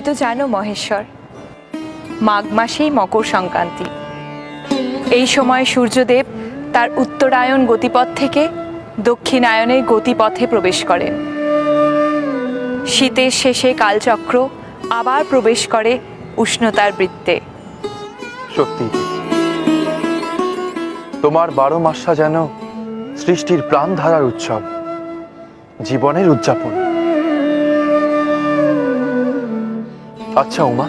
তুমি তো জানো মহেশ্বর। মাঘ মাসেই মকর সংক্রান্তি। এই সময় সূর্যদেব তার উত্তরায়ণ গতিপথ থেকে দক্ষিণায়নের গতিপথে প্রবেশ করেন। শীতের শেষে কালচক্র আবার প্রবেশ করে উষ্ণতার বৃত্তে। সত্যি। তোমার বারো মাসা যেন সৃষ্টির প্রাণ ধারার উৎসব, জীবনের উদযাপন। আচ্ছা উমা।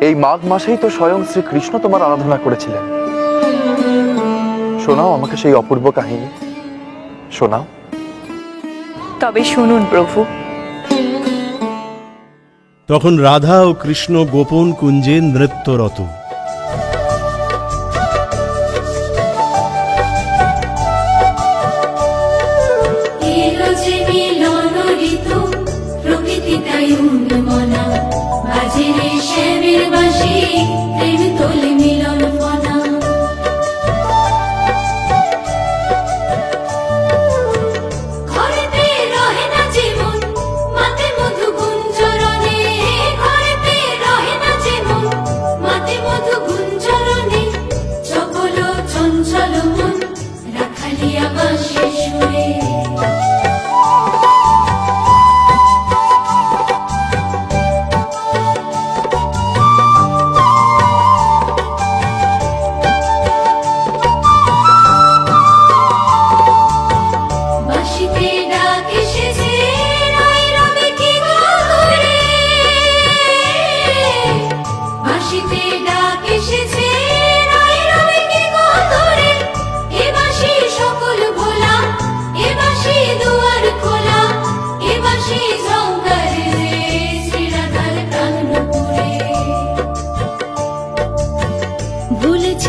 এই মাঘ মাসেই তো স্বয়ং শ্রীকৃষ্ণ তোমার আরাধনা করেছিলেন। শোনাও আমাকে সেই অপূর্ব কাহিনী। শোনাও। তবে শুনুন প্রভু। তখন রাধা ও কৃষ্ণ গোপন কুঞ্জে নৃত্যরত।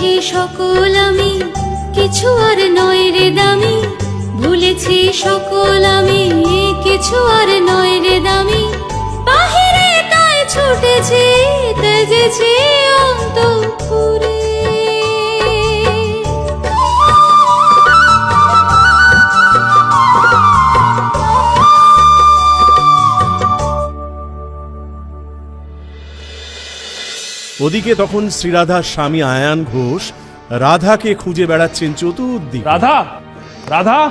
ভুলেছি সকল আমি, কিছু আর নয় রে দামি। ভুলেছি সকল আমি, কিছু আর নয় রে দামি। বাহিরে তাই ছুটেছি, তেজেছি অন্তপুরে। ওদিকে তখন শ্রীরাধার স্বামী আয়ান ঘোষ রাধাকে খুঁজে বেড়াচ্ছেন চতুর্দিকে। রাধা! রাধা!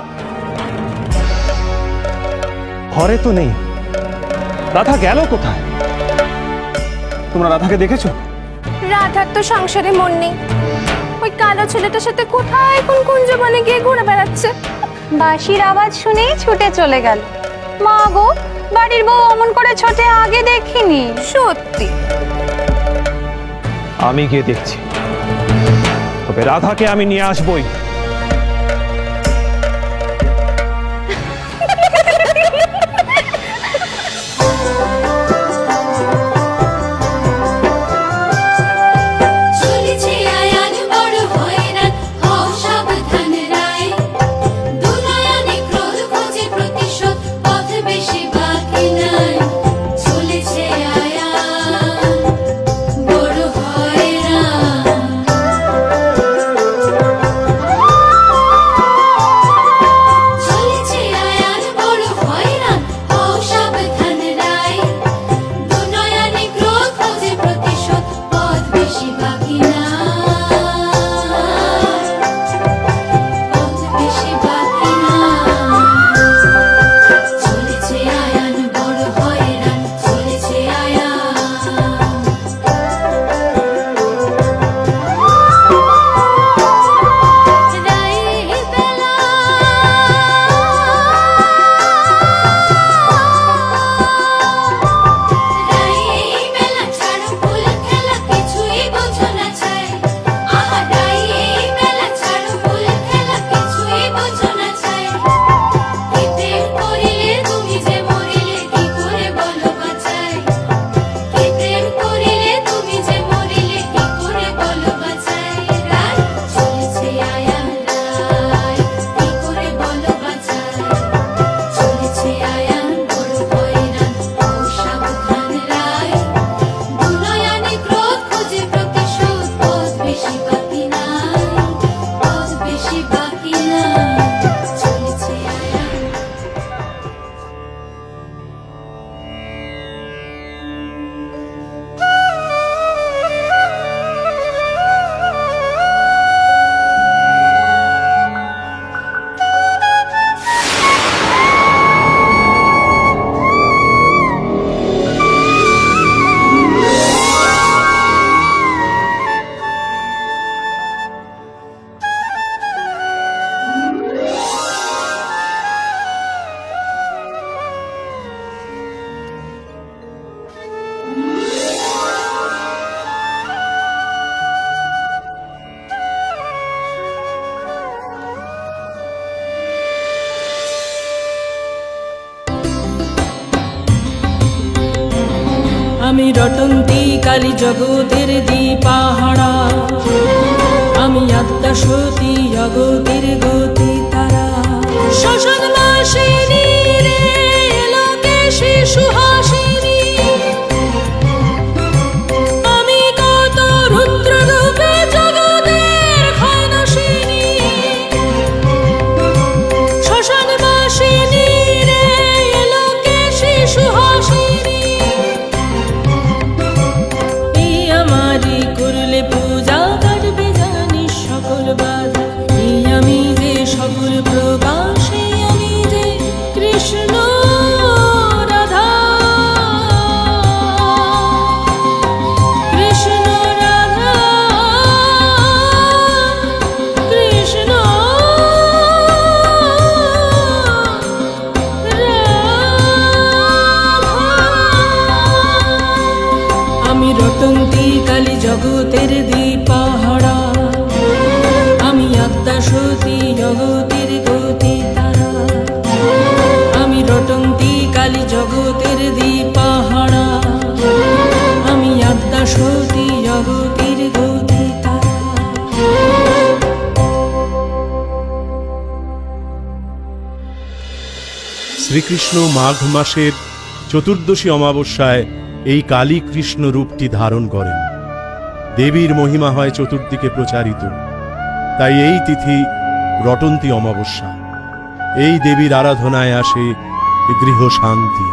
ঘরে তো নেই। রাধা গেল কোথায়? তোমরা রাধাকে দেখেছ? রাধার তো সংসারে মন নেই। ওই কালো ছেলেটার সাথে কোথায় কোন কুঞ্জবনে গিয়ে ঘুরে বেড়াচ্ছে? বাঁশির আওয়াজ শুনেই ছুটে চলে গেল। মা গো বাড়ির বউ অমন করে ছোটে আগে দেখিনি। সত্যি। আমি গিয়ে দেখছি। তবে রাধাকে আমি নিয়ে আসবই। আমি রটন্তি কালী জগতের দীপাহারা। আমি আত্মা সতী জগতের গতি তারা। শোষণ মাসিনী রটন্তি কালী জগতের দীপাহারা আমি আত্মা সতী জগতের গতি তারা। আমি রটন্তি কালী জগতের দীপাহারা আমি আত্মা সতী জগতের গতি তারা। শ্রীকৃষ্ণ মাঘ মাসের চতুর্দশী অমাবস্যায় এই কালী কৃষ্ণ রূপটি ধারণ করেন। দেবীর মহিমা হয় চতুর্দিকে প্রচারিত। তাই এই তিথি রটন্তী অমাবস্যা। এই দেবীর আরাধনায় আসে গৃহ শান্তি